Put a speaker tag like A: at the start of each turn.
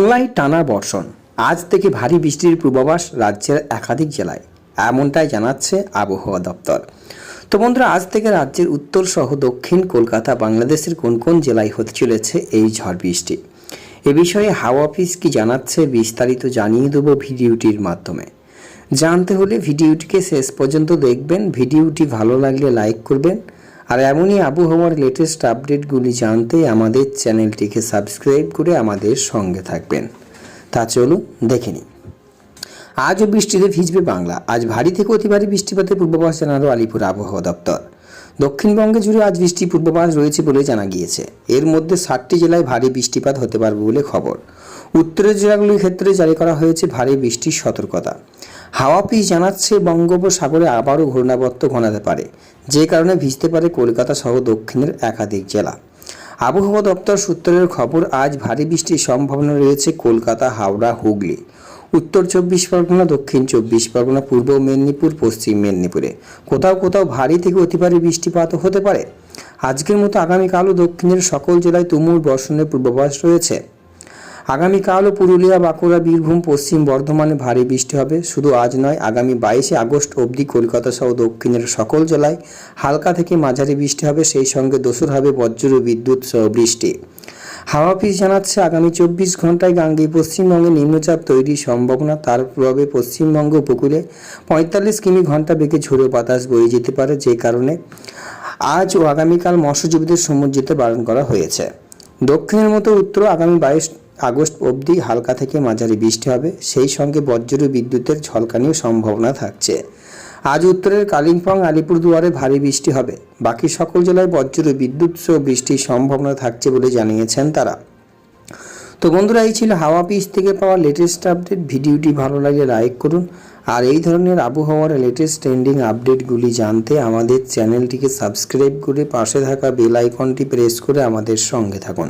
A: বাংলায় টানা বর্ষণ। আজ থেকে ভারী বৃষ্টির পূর্বাভাস রাজ্যের একাধিক জেলায়, এমনটাই জানাচ্ছে আবহাওয়া দপ্তর। তো বন্ধুরা, আজ থেকে রাজ্যের উত্তর সহ দক্ষিণ কলকাতা, বাংলাদেশের কোন কোন জেলায় হতে চলেছে এই ঝড় বৃষ্টি? এ বিষয়ে হাওয়া অফিস কি জানাচ্ছে বিস্তারিত জানিয়ে দেবো ভিডিওটির মাধ্যমে। জানতে হলে ভিডিওটিকে শেষ পর্যন্ত দেখবেন। ভিডিওটি ভালো লাগলে লাইক করবেন। আর এমনই আবহাওয়ার লেটেস্ট আপডেটগুলি জানতে আমাদের চ্যানেলটিকে সাবস্ক্রাইব করে আমাদের সঙ্গে থাকবেন। তা চলুন দেখে নিই। আজও বৃষ্টিতে ভিজবে বাংলা। আজ ভারী থেকে অতি ভারী বৃষ্টিপাতের পূর্বাভাস জানালো আলিপুর আবহাওয়া দপ্তর। দক্ষিণবঙ্গে জুড়ে আজ বৃষ্টির পূর্বাভাস রয়েছে বলে জানা গিয়েছে। এর মধ্যে ষাটটি জেলায় ভারী বৃষ্টিপাত হতে পারবে বলে খবর। উত্তরের জেলাগুলির ক্ষেত্রে জারি করা হয়েছে ভারী বৃষ্টির সতর্কতা। হাওয়া অফিস জানাচ্ছে বঙ্গোপসাগরে আবারও ঘূর্ণাবর্ত ঘনাতে পারে। যে কারণে ভিজতে পারে কলকাতা সহ দক্ষিণের একাধিক জেলা। আবহাওয়া দপ্তর সূত্রের খবর, আজ ভারী বৃষ্টির সম্ভাবনা রয়েছে কলকাতা, হাওড়া, হুগলি। উত্তর চব্বিশ পরগনা, দক্ষিণ চব্বিশ পরগনা, পূর্ব মেদিনীপুর, পশ্চিম মেদিনীপুরে। কোথাও কোথাও ভারী থেকে অতি ভারী বৃষ্টিপাত হতে পারে। আজকের মতো আগামীকালও দক্ষিণের সকল জেলায় তুমুল বর্ষণের পূর্বাভাস রয়েছে। আগামীকালও পুরুলিয়া, বাঁকুড়া, বীরভূম, পশ্চিম বর্ধমানে ভারী বৃষ্টি হবে। শুধু আজ নয়, আগামী বাইশে আগস্ট অবধি কলকাতা সহ দক্ষিণের সকল জেলায় হালকা থেকে মাঝারি বৃষ্টি হবে। সেই সঙ্গে দোসর হবে বজ্র বিদ্যুৎ সহ বৃষ্টি। হাওয়া অফিস জানাচ্ছে, আগামী চব্বিশ ঘন্টায় গাঙ্গেয় পশ্চিমবঙ্গে নিম্নচাপ তৈরির সম্ভাবনা। তার প্রভাবে পশ্চিমবঙ্গ উপকূলে পঁয়তাল্লিশ কিমি ঘণ্টা বেগে ঝোড়ো বাতাস বয়ে যেতে পারে, যে কারণে আজ ও আগামীকাল মৎস্যজীবীদের সমুদ্র বারণ করা হয়েছে। দক্ষিণের মতো উত্তর আগামী বাইশ আগস্ট অবধি হালকা থেকে মাঝারি বৃষ্টি হবে। সেই সঙ্গে বজ্র বিদ্যুতের ঝলকানিও সম্ভাবনা থাকছে। আজ উত্তরের কালিম্পং, আলিপুরদুয়ারে ভারী বৃষ্টি হবে। বাকি সকল জেলায় বজ্র বিদ্যুৎ সহ বৃষ্টির সম্ভাবনা থাকছে বলে জানিয়েছেন তারা। তো বন্ধুরা, এই ছিল হাওয়া পিস থেকে পাওয়া লেটেস্ট আপডেট ভিডিওটি ভালো লাগে লাইক করুন। আর এই ধরনের আবহাওয়ার লেটেস্ট ট্রেন্ডিং আপডেটগুলি জানতে আমাদের চ্যানেলটিকে সাবস্ক্রাইব করে পাশে থাকা বেল আইকনটি প্রেস করে আমাদের সঙ্গে থাকুন।